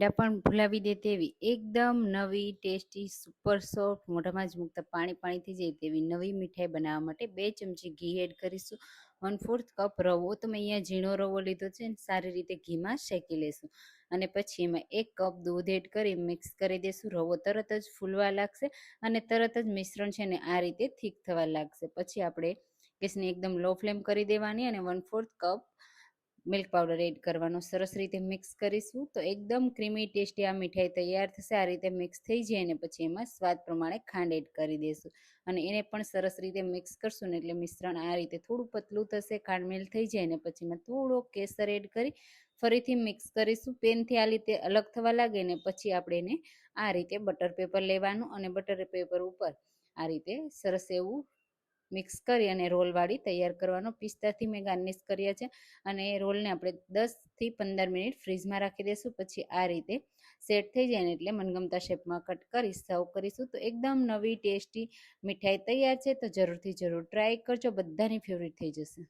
પેંડા પણ ભૂલાવી દે તેવી એકદમ નવી, ટેસ્ટી સુપર સોફ્ટ મોઢામાં જ મૂકતા પાણી પાણી થઈ જાય તેવી નવી મીઠાઈ બનાવવા માટે બે ચમચી ઘી એડ કરીશું. વન ફોર્થ કપ રવો તો મેં અહીંયા ઝીણો રવો લીધો છે અને સારી રીતે ઘીમાં શેકી લેશું. અને પછી એમાં એક કપ દૂધ એડ કરી મિક્સ કરી દઈશું રવો તરત જ ફૂલવા લાગશે અને તરત જ મિશ્રણ છે ને આ રીતે થીક થવા લાગશે. પછી આપણે ગેસને એકદમ લો ફ્લેમ કરી દેવાની અને one fourth cup milk powder add કરવાનો. સરસ રીતે મિક્સ કરીશું તો એકદમ ક્રીમી, ટેસ્ટી આ મીઠાઈ તૈયાર થશે. આ રીતે મિક્સ થઈ જાય અને પછી એમાં સ્વાદ પ્રમાણે ખાંડ એડ કરી દઈશું અને એને પણ સરસ રીતે મિક્સ કરશું ને એટલે મિશ્રણ આ રીતે થોડું પતલું થશે, ખાંડ મેલ થઈ જાય ને પછી એમાં થોડો કેસર એડ કરી ફરીથી મિક્સ કરીશું. પેનથી આ રીતે અલગ થવા લાગે ને પછી આપણે એને આ રીતે બટર પેપર લેવાનું અને બટર પેપર ઉપર આ રીતે સરસ એવું મિક્સ કરી અને રોલવાળી તૈયાર કરવાનો. પિસ્તાથી મેં ગાર્નિશ કર્યા છે અને એ રોલને આપણે દસથી પંદર મિનિટ ફ્રીજમાં રાખી દઈશું. પછી આ રીતે સેટ થઈ જાય ને એટલે મનગમતા શેપમાં કટ કરી સર્વ કરીશું. તો એકદમ નવી ટેસ્ટી મીઠાઈ તૈયાર છે. તો જરૂરથી જરૂર ટ્રાય કરજો. બધાની ફેવરિટ થઈ જશે.